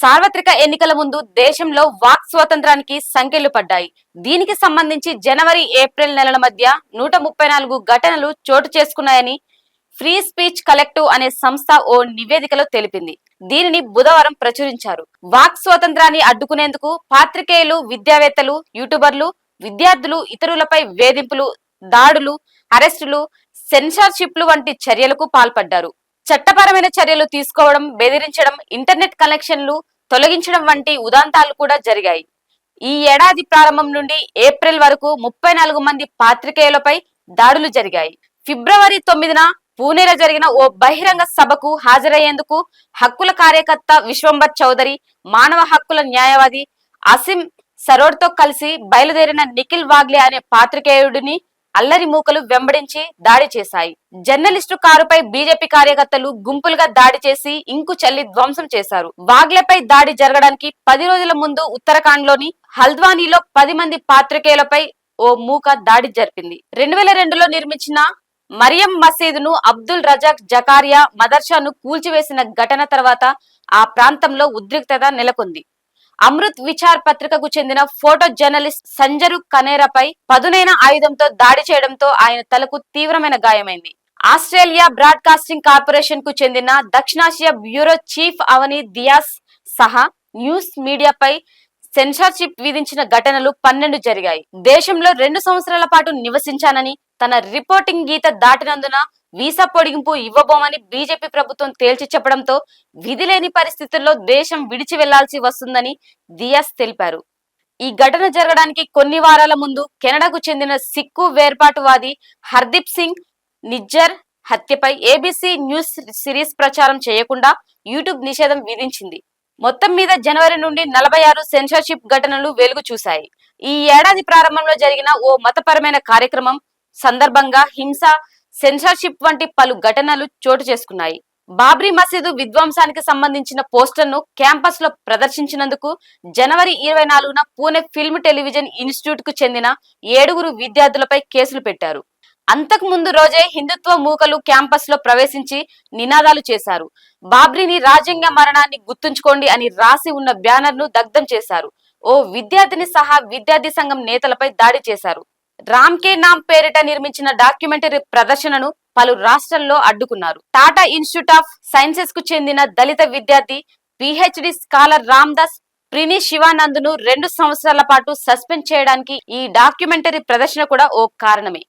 సార్వత్రిక ఎన్నికల ముందు దేశంలో వాక్ స్వాతంత్రానికి సంఖ్యలు పడ్డాయి. దీనికి సంబంధించి జనవరి ఏప్రిల్ నెలల మధ్య నూట ముప్పై నాలుగు ఘటనలు చోటు చేసుకున్నాయని ఫ్రీ స్పీచ్ కలెక్టివ్ అనే సంస్థ ఓ నివేదికలో తెలిపింది. దీనిని బుధవారం ప్రచురించారు. వాక్ స్వాతంత్రాన్ని అడ్డుకునేందుకు పాత్రికేయులు విద్యావేత్తలు యూట్యూబర్లు విద్యార్థులు ఇతరులపై వేధింపులు దాడులు అరెస్టులు సెన్సార్షిప్లు వంటి చర్యలకు పాల్పడ్డారు. చట్టపరమైన చర్యలు తీసుకోవడం బెదిరించడం ఇంటర్నెట్ కనెక్షన్లు తొలగించడం వంటి ఉదాంతాలు కూడా జరిగాయి. ఈ ఏడాది ప్రారంభం నుండి ఏప్రిల్ వరకు ముప్పై నాలుగు మంది పాత్రికేయులపై దాడులు జరిగాయి. ఫిబ్రవరి తొమ్మిదిన పూణేలో జరిగిన ఓ బహిరంగ సభకు హాజరయ్యేందుకు హక్కుల కార్యకర్త విశ్వంబర్ చౌదరి మానవ హక్కుల న్యాయవాది అసిం సరోడ్తో కలిసి బయలుదేరిన నిఖిల్ వాగ్లే అనే పాత్రికేయుడిని అల్లరి మూకలు వెంబడించి దాడి చేశాయి. జర్నలిస్టు కారుపై బీజేపీ కార్యకర్తలు గుంపులుగా దాడి చేసి ఇంకు చల్లి ధ్వంసం చేశారు. వాగ్లేపై దాడి జరగడానికి పది రోజుల ముందు ఉత్తరాఖండ్లోని హల్ద్వానీలో పది మంది పాత్రికేయులపై ఓ మూక దాడి జరిపింది. రెండు వేల రెండులో నిర్మించిన మరియం మసీదును అబ్దుల్ రజాక్ జకారియా మదర్షాను కూల్చివేసిన ఘటన తర్వాత ఆ ప్రాంతంలో ఉద్రిక్తత నెలకొంది. అమృత్ విచార్ పత్రికకు చెందిన ఫోటో జర్నలిస్ట్ సంజరు కనేరాపై పదునైన ఆయుధంతో దాడి చేయడంతో ఆయన తలకు తీవ్రమైన గాయమైంది. ఆస్ట్రేలియా బ్రాడ్కాస్టింగ్ కార్పొరేషన్కు చెందిన దక్షిణాసియా బ్యూరో చీఫ్ అవని దియాస్ సహా న్యూస్ మీడియాపై సెన్సార్షిప్ విధించిన ఘటనలు పన్నెండు జరిగాయి. దేశంలో రెండు సంవత్సరాల పాటు నివసించానని తన రిపోర్టింగ్ గీత దాటినందున వీసా పొడిగింపు ఇవ్వబోమని బీజేపీ ప్రభుత్వం తేల్చి చెప్పడంతో విధి లేని పరిస్థితుల్లో దేశం విడిచి వెళ్ళాల్సి వస్తుందని దియాస్ తెలిపారు. ఈ ఘటన జరగడానికి కొన్ని వారాల ముందు కెనడాకు చెందిన సిక్కు వేర్పాటువాది హర్దీప్ సింగ్ నిజ్జర్ హత్యపై ఏబీసీ న్యూస్ సిరీస్ ప్రచారం చేయకుండా యూట్యూబ్ నిషేధం విధించింది. మొత్తం మీద జనవరి నుండి నలభై ఆరు సెన్సార్షిప్ ఘటనలు వెలుగు చూశాయి. ఈ ఏడాది ప్రారంభంలో జరిగిన ఓ మతపరమైన కార్యక్రమం సందర్భంగా హింస సెన్సార్షిప్ వంటి పలు ఘటనలు చోటు చేసుకున్నాయి. బాబ్రీ మసీదు విధ్వంసానికి సంబంధించిన పోస్టర్ను క్యాంపస్లో ప్రదర్శించినందుకు జనవరి ఇరవై నాలుగున పూణె ఫిల్మ్ టెలివిజన్ ఇన్స్టిట్యూట్కు చెందిన ఏడుగురు విద్యార్థులపై కేసులు పెట్టారు. అంతకు ముందు రోజే హిందుత్వ మూకలు క్యాంపస్లో ప్రవేశించి నినాదాలు చేశారు. బాబ్రీని రాజ్యాంగ మరణాన్ని గుర్తుంచుకోండి అని రాసి ఉన్న బ్యానర్ను దగ్ధం చేశారు. ఓ విద్యార్థిని సహా విద్యార్థి సంఘం నేతలపై దాడి చేశారు. రామ్ కే నామ్ పేరిట నిర్మించిన డాక్యుమెంటరీ ప్రదర్శనను పలు రాష్ట్రాల్లో అడ్డుకున్నారు. టాటా ఇన్స్టిట్యూట్ ఆఫ్ సైన్సెస్కు చెందిన దళిత విద్యార్థి పిహెచ్డి స్కాలర్ రామ్ దాస్ ప్రిని శివానంద్ను రెండు సంవత్సరాల పాటు సస్పెండ్ చేయడానికి ఈ డాక్యుమెంటరీ ప్రదర్శన కూడా ఓ కారణమే.